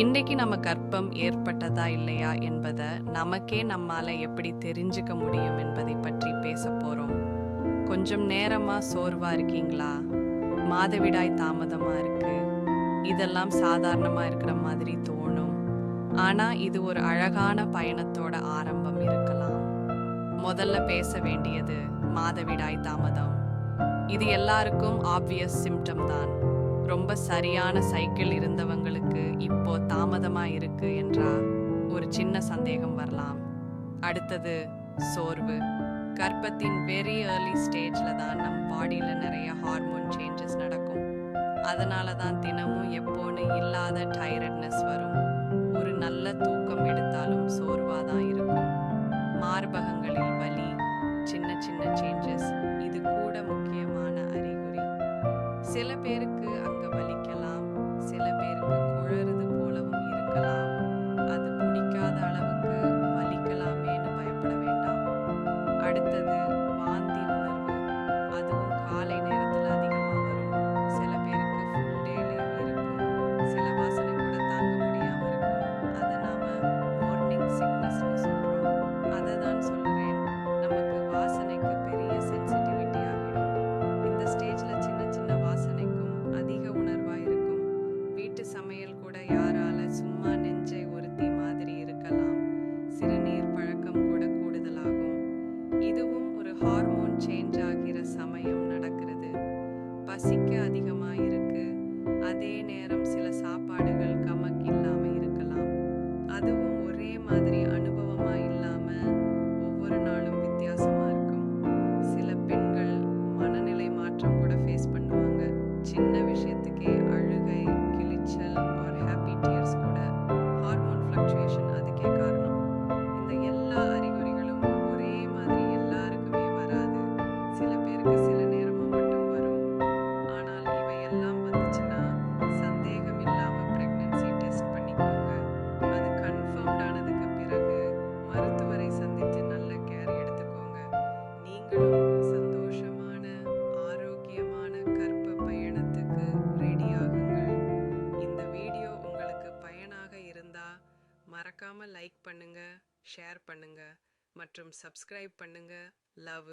இன்றைக்கு நம்ம கர்ப்பம் ஏற்பட்டதா இல்லையா என்பதை நமக்கே நம்மால எப்படி தெரிஞ்சுக்க முடியும் என்பதை பற்றி பேச போறோம். கொஞ்சம் நேரமா சோர்வா இருக்கீங்களா? மாதவிடாய் தாமதமா இருக்கு. இதெல்லாம் சாதாரணமா இருக்கிற மாதிரி தோணும். ஆனா இது ஒரு அழகான பயணத்தோட ஆரம்பம் இருக்கலாம். முதல்ல பேச வேண்டியது மாதவிடாய் தாமதம். இது எல்லாருக்கும் ஆப்வியஸ் சிம்டம் தான். ரொம்ப சரியான சைக்கிள் இருந்தவங்களுக்கு இப்போ தாமதமா இருக்கு என்றா ஒரு சின்ன சந்தேகம் வரலாம். அடுத்தது சோர்வு. கர்ப்பத்தின் வெரி ஏர்லி ஸ்டேஜில் தான் நம் பாடியில் நிறைய ஹார்மோன் சேஞ்சஸ் நடக்கும். அதனால தான் தினமும் எப்போன்னு இல்லாத டயர்ட்னஸ் வரும். ஒரு நல்ல தூக்கம் எடுத்தாலும் சோர்வாக தான் இருக்கும். மார்பகங்களில் வலி சின்ன சின்ன சேஞ்சஸ் இது கூட முக்கியமான அறிகுறி. சில பேருக்கு தான் சொல்லுறேன் நமக்கு வாசனைக்கு பெரிய சென்சிட்டிவிட்டி ஆகிடும். இந்த ஸ்டேஜில் சின்ன சின்ன வாசனைக்கும் அதிக உணர்வாக இருக்கும். வீட்டு சமையல் கூட யாரால சும்மா நெஞ்சை ஒருத்தி மாதிரி இருக்கலாம். சிறுநீர் பழக்கம் கூட கூடுதலாகும். இதுவும் ஒரு ஹார்மோன் சேஞ்ச் ஆகிற சமயம் நடக்கிறது. பசிக்க அதிகமாக மறக்காமல் லைக் பண்ணுங்க ஷேர் பண்ணுங்க மற்றும் சப்ஸ்கிரைப் பண்ணுங்க. லவ்